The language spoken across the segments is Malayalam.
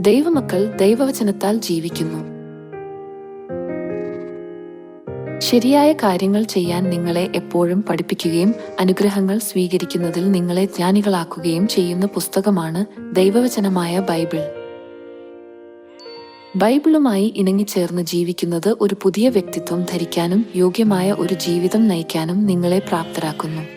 ദൈവമക്കൾ ദൈവവചനത്താൽ ജീവിക്കുന്നു. ശരിയായ കാര്യങ്ങൾ ചെയ്യാൻ നിങ്ങളെ എപ്പോഴും പഠിപ്പിക്കുകയും അനുഗ്രഹങ്ങൾ സ്വീകരിക്കുന്നതിൽ നിങ്ങളെ ജ്ഞാനികളാക്കുകയും ചെയ്യുന്ന പുസ്തകമാണ് ദൈവവചനമായ ബൈബിൾ. ബൈബിളുമായി ഇണങ്ങിച്ചേർന്ന് ജീവിക്കുന്നത് ഒരു പുതിയ വ്യക്തിത്വം ധരിക്കാനും യോഗ്യമായ ഒരു ജീവിതം നയിക്കാനും നിങ്ങളെ പ്രാപ്തരാക്കുന്നു.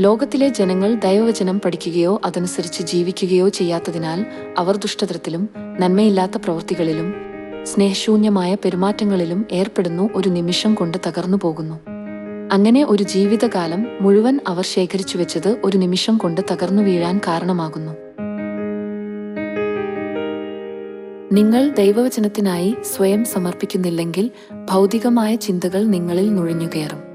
ലോകത്തിലെ ജനങ്ങൾ ദൈവവചനം പഠിക്കുകയോ അതനുസരിച്ച് ജീവിക്കുകയോ ചെയ്യാത്തതിനാൽ അവർ ദുഷ്ടതരത്തിലും നന്മയില്ലാത്ത പ്രവൃത്തികളിലും സ്നേഹശൂന്യമായ പെരുമാറ്റങ്ങളിലും ഏർപ്പെടുന്നു ഒരു നിമിഷം കൊണ്ട് തകർന്നു പോകുന്നു. അങ്ങനെ ഒരു ജീവിതകാലം മുഴുവൻ അവർ ശേഖരിച്ചു വെച്ചത് ഒരു നിമിഷം കൊണ്ട് തകർന്നു വീഴാൻ കാരണമാകുന്നു. നിങ്ങൾ ദൈവവചനത്തിനായി സ്വയം സമർപ്പിക്കുന്നില്ലെങ്കിൽ ഭൗതികമായ ചിന്തകൾ നിങ്ങളിൽ നുഴഞ്ഞുകയറും.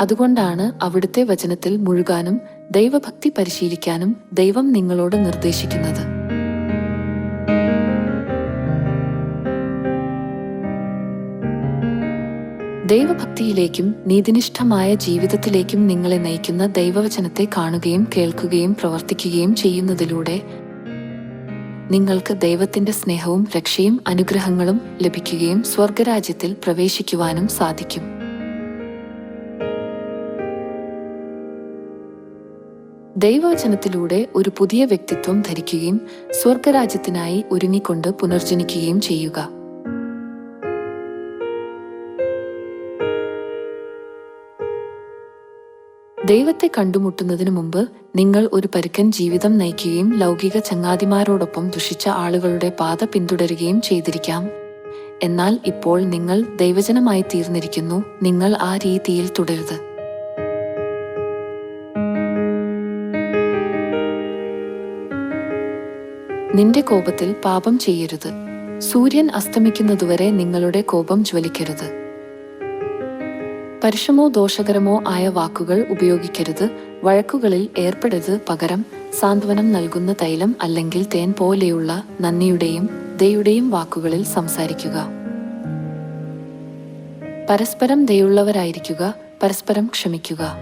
അതുകൊണ്ടാണ് അവിടുത്തെ വചനത്തിൽ മുഴുകാനും ദൈവഭക്തി പരിശീലിക്കാനും ദൈവം നിങ്ങളോട് നിർദ്ദേശിക്കുന്നത്. ദൈവഭക്തിയിലേക്കും നീതിനിഷ്ഠമായ ജീവിതത്തിലേക്കും നിങ്ങളെ നയിക്കുന്ന ദൈവവചനത്തെ കാണുകയും കേൾക്കുകയും പ്രവർത്തിക്കുകയും ചെയ്യുന്നതിലൂടെ നിങ്ങൾക്ക് ദൈവത്തിന്റെ സ്നേഹവും രക്ഷയും അനുഗ്രഹങ്ങളും ലഭിക്കുകയും സ്വർഗരാജ്യത്തിൽ പ്രവേശിക്കുവാനും സാധിക്കും. ദൈവവചനത്തിലൂടെ ഒരു പുതിയ വ്യക്തിത്വം ധരിക്കുകയും സ്വർഗരാജ്യത്തിനായി ഒരുങ്ങിക്കൊണ്ട് പുനർജനിക്കുകയും ചെയ്യുക. ദൈവത്തെ കണ്ടുമുട്ടുന്നതിനു മുമ്പ് നിങ്ങൾ ഒരു പരുക്കൻ ജീവിതം നയിക്കുകയും ലൗകിക ചങ്ങാതിമാരോടൊപ്പം ദുഷിച്ച ആളുകളുടെ പാത പിന്തുടരുകയും ചെയ്തിരിക്കാം. എന്നാൽ ഇപ്പോൾ നിങ്ങൾ ദൈവജനമായി തീർന്നിരിക്കുന്നു നിങ്ങൾ ആ രീതിയിൽ തുടരുത്. നിന്റെ കോപത്തിൽ പാപം ചെയ്യരുത്. സൂര്യൻ അസ്തമിക്കുന്നതുവരെ നിങ്ങളുടെ കോപം ജ്വലിക്കരുത്. പരുഷമോ ദോഷകരമോ ആയ വാക്കുകൾ ഉപയോഗിക്കരുത്. വഴക്കുകളിൽ ഏർപ്പെടരുത്. പകരം സാന്ത്വനം നൽകുന്ന തൈലം അല്ലെങ്കിൽ തേൻ പോലെയുള്ള നന്ദിയുടെയും ദയുടെയും വാക്കുകളിൽ സംസാരിക്കുക. പരസ്പരം ദയുള്ളവരായിരിക്കുക. പരസ്പരം ക്ഷമിക്കുക.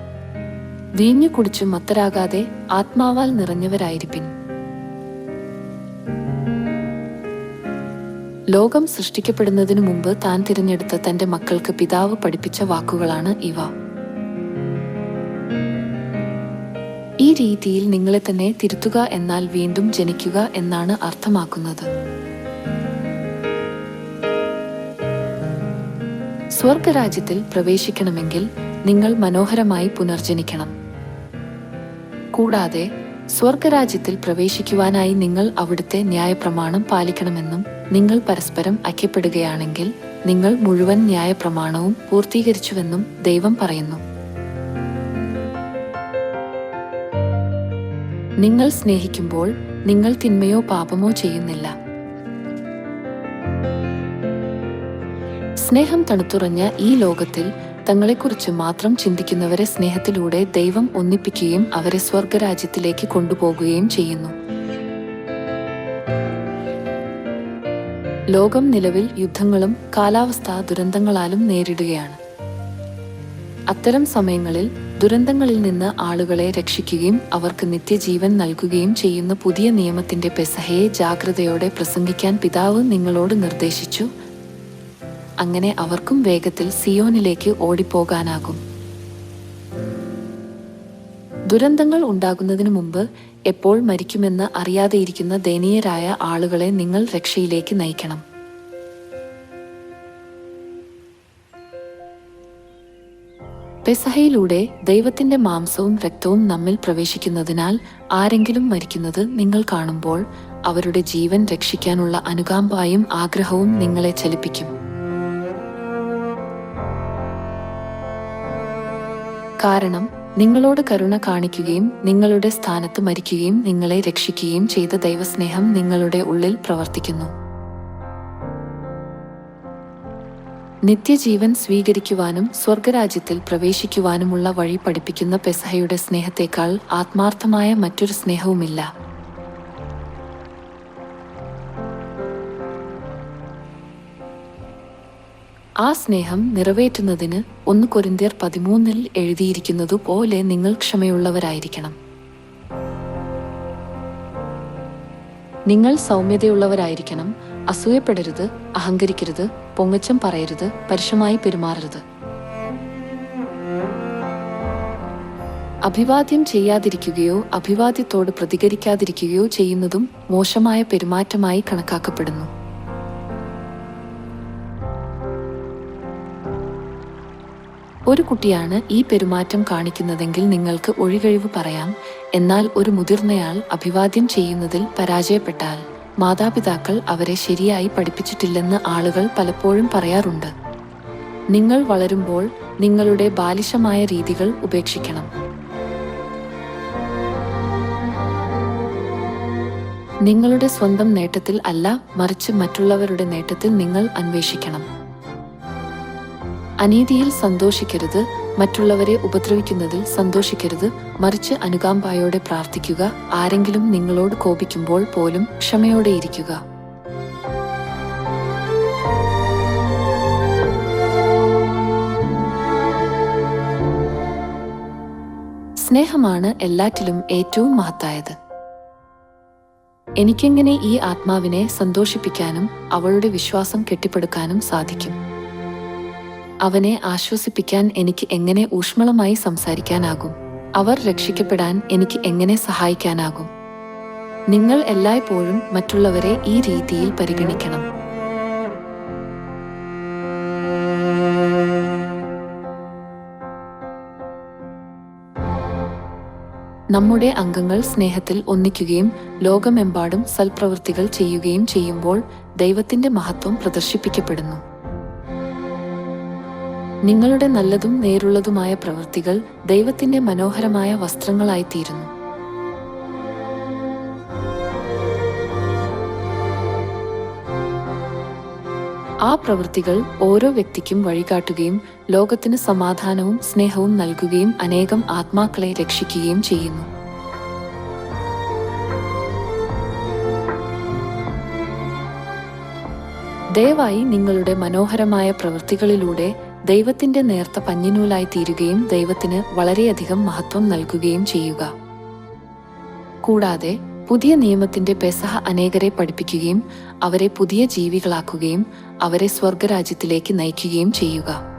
വീഞ്ഞു കുടിച്ചു മത്തരാകാതെ ആത്മാവാൽ നിറഞ്ഞവരായിരിപ്പിൻ. ലോകം സൃഷ്ടിക്കപ്പെടുന്നതിനു മുമ്പ് താൻ തിരഞ്ഞെടുത്ത തന്റെ മക്കൾക്ക് പിതാവ് പഠിപ്പിച്ച വാക്കുകളാണ് ഇവ. ഈ രീതിയിൽ നിങ്ങളെ തന്നെ തിരുത്തുക എന്നാൽ വീണ്ടും ജനിക്കുക എന്നാണ് അർത്ഥമാക്കുന്നത്. സ്വർഗരാജ്യത്തിൽ പ്രവേശിക്കണമെങ്കിൽ നിങ്ങൾ മനോഹരമായി പുനർജനിക്കണം. കൂടാതെ സ്വർഗരാജ്യത്തിൽ പ്രവേശിക്കുവാനായി നിങ്ങൾ അവിടുത്തെ ന്യായപ്രമാണം പാലിക്കണമെന്നും നിങ്ങൾ പരസ്പരം ഐക്യപ്പെടുകയാണെങ്കിൽ നിങ്ങൾ മുഴുവൻ ന്യായപ്രമാണവും പൂർത്തീകരിച്ചുവെന്നും ദൈവം പറയുന്നു. നിങ്ങൾ സ്നേഹിക്കുമ്പോൾ നിങ്ങൾ തിന്മയോ പാപമോ ചെയ്യുന്നില്ല. സ്നേഹം തണുത്തുറഞ്ഞ ഈ ലോകത്തിൽ തങ്ങളെക്കുറിച്ച് മാത്രം ചിന്തിക്കുന്നവരെ സ്നേഹത്തിലൂടെ ദൈവം ഒന്നിപ്പിക്കുകയും അവരെ സ്വർഗരാജ്യത്തിലേക്ക് കൊണ്ടുപോകുകയും ചെയ്യുന്നു. ലോകം നിലവിൽ യുദ്ധങ്ങളും കാലാവസ്ഥാ ദുരന്തങ്ങളാലും നേരിടുകയാണ്. അത്തരം സമയങ്ങളിൽ ദുരന്തങ്ങളിൽ നിന്ന് ആളുകളെ രക്ഷിക്കുകയും അവർക്ക് നിത്യജീവൻ നൽകുകയും ചെയ്യുന്ന പുതിയ നിയമത്തിന്റെ പെസഹയെ ജാഗ്രതയോടെ പ്രസംഗിക്കാൻ പിതാവ് നിങ്ങളോട് നിർദ്ദേശിച്ചു. അങ്ങനെ അവർക്കും വേഗത്തിൽ സിയോനിലേക്ക് ഓടിപ്പോകാനാകും. ദുരന്തങ്ങൾ ഉണ്ടാകുന്നതിന് മുമ്പ് എപ്പോൾ മരിക്കുമെന്ന് അറിയാതെയിരിക്കുന്ന ദയനീയരായ ആളുകളെ നിങ്ങൾ രക്ഷയിലേക്ക് നയിക്കണം. പെസഹയിലൂടെ ദൈവത്തിന്റെ മാംസവും രക്തവും നമ്മിൽ പ്രവേശിക്കുന്നതിനാൽ ആരെങ്കിലും മരിക്കുന്നത് നിങ്ങൾ കാണുമ്പോൾ അവരുടെ ജീവൻ രക്ഷിക്കാനുള്ള അനുകാമ്പായും ആഗ്രഹവും നിങ്ങളെ ചലിപ്പിക്കും. കാരണം നിങ്ങളോട് കരുണ കാണിക്കുകയും നിങ്ങളുടെ സ്ഥാനത്ത് മരിക്കുകയും നിങ്ങളെ രക്ഷിക്കുകയും ചെയ്ത ദൈവസ്നേഹം നിങ്ങളുടെ ഉള്ളിൽ പ്രവർത്തിക്കുന്നു. നിത്യജീവൻ സ്വീകരിക്കുവാനും സ്വർഗരാജ്യത്തിൽ പ്രവേശിക്കുവാനുമുള്ള വഴി പഠിപ്പിക്കുന്ന പെസഹയുടെ സ്നേഹത്തേക്കാൾ ആത്മാർത്ഥമായ മറ്റൊരു സ്നേഹവുമില്ല. ആ സ്നേഹം നിറവേറ്റുന്നതിന് ഒന്ന് കൊരിന്തിയർ പതിമൂന്നിൽ എഴുതിയിരിക്കുന്നതു പോലെ നിങ്ങൾ ക്ഷമയുള്ളവരായിരിക്കണം. നിങ്ങൾ സൗമ്യതയുള്ളവരായിരിക്കണം അസൂയപ്പെടരുത് അഹങ്കരിക്കരുത് പൊങ്ങച്ചം പറയരുത് പരുഷമായി പെരുമാറരുത്. അഭിവാദ്യം ചെയ്യാതിരിക്കുകയോ അഭിവാദ്യത്തോട് പ്രതികരിക്കാതിരിക്കുകയോ ചെയ്യുന്നതും മോശമായ പെരുമാറ്റമായി കണക്കാക്കപ്പെടുന്നു. ഒരു കുട്ടിയാണ് ഈ പെരുമാറ്റം കാണിക്കുന്നതെങ്കിൽ നിങ്ങൾക്ക് ഒഴികഴിവ് പറയാം. എന്നാൽ ഒരു മുതിർന്നയാൾ അഭിവാദ്യം ചെയ്യുന്നതിൽ പരാജയപ്പെട്ടാൽ മാതാപിതാക്കൾ അവരെ ശരിയായി പഠിപ്പിച്ചിട്ടില്ലെന്ന് ആളുകൾ പലപ്പോഴും പറയാറുണ്ട്. നിങ്ങൾ വളരുമ്പോൾ നിങ്ങളുടെ ബാലിശമായ രീതികൾ ഉപേക്ഷിക്കണം. നിങ്ങളുടെ സ്വന്തം നേട്ടത്തിൽ അല്ല മറിച്ച് മറ്റുള്ളവരുടെ നേട്ടത്തിൽ നിങ്ങൾ അന്വേഷിക്കണം. അനീതിയിൽ സന്തോഷിക്കരുത് മറ്റുള്ളവരെ ഉപദ്രവിക്കുന്നതിൽ സന്തോഷിക്കരുത് മറിച്ച് അനുകാമ്പായോടെ പ്രാർത്ഥിക്കുക ആരെങ്കിലും നിങ്ങളോട് കോപിക്കുമ്പോൾ പോലും ക്ഷമയോടെ ഇരിക്കുക. സ്നേഹമാണ് എല്ലാറ്റിലും ഏറ്റവും മഹത്തായത്. എനിക്കെങ്ങനെ ഈ ആത്മാവിനെ സന്തോഷിപ്പിക്കാനും അവളുടെ വിശ്വാസം കെട്ടിപ്പടുക്കാനും സാധിക്കും? അവനെ ആശ്വസിപ്പിക്കാൻ എനിക്ക് എങ്ങനെ ഊഷ്മളമായി സംസാരിക്കാനാകും? അവർ രക്ഷിക്കപ്പെടാൻ എനിക്ക് എങ്ങനെ സഹായിക്കാനാകും? നിങ്ങൾ എല്ലായ്പ്പോഴും മറ്റുള്ളവരെ ഈ രീതിയിൽ പരിഗണിക്കണം. നമ്മുടെ അംഗങ്ങൾ സ്നേഹത്തിൽ ഒന്നിക്കുകയും ലോകമെമ്പാടും സൽപ്രവൃത്തികൾ ചെയ്യുകയും ചെയ്യുമ്പോൾ ദൈവത്തിന്റെ മഹത്വം പ്രദർശിപ്പിക്കപ്പെടുന്നു. നിങ്ങളുടെ നല്ലതും നേരുള്ളതുമായ പ്രവൃത്തികൾ ദൈവത്തിന്റെ മനോഹരമായ വസ്ത്രങ്ങളായിത്തീരുന്നു. ആ പ്രവൃത്തികൾ ഓരോ വ്യക്തിക്കും വഴികാട്ടുകയും ലോകത്തിന് സമാധാനവും സ്നേഹവും നൽകുകയും അനേകം ആത്മാക്കളെ രക്ഷിക്കുകയും ചെയ്യുന്നു. ദയവായി നിങ്ങളുടെ മനോഹരമായ പ്രവൃത്തികളിലൂടെ ദൈവത്തിന്റെ നേർത്ത പഞ്ഞിനൂലായി തീരുകയും ദൈവത്തിന് വളരെയധികം മഹത്വം നൽകുകയും ചെയ്യുക. കൂടാതെ പുതിയ നിയമത്തിന്റെ പെസഹ അനേകരെ പഠിപ്പിക്കുകയും അവരെ പുതിയ ജീവികളാക്കുകയും അവരെ സ്വർഗരാജ്യത്തിലേക്ക് നയിക്കുകയും ചെയ്യുക.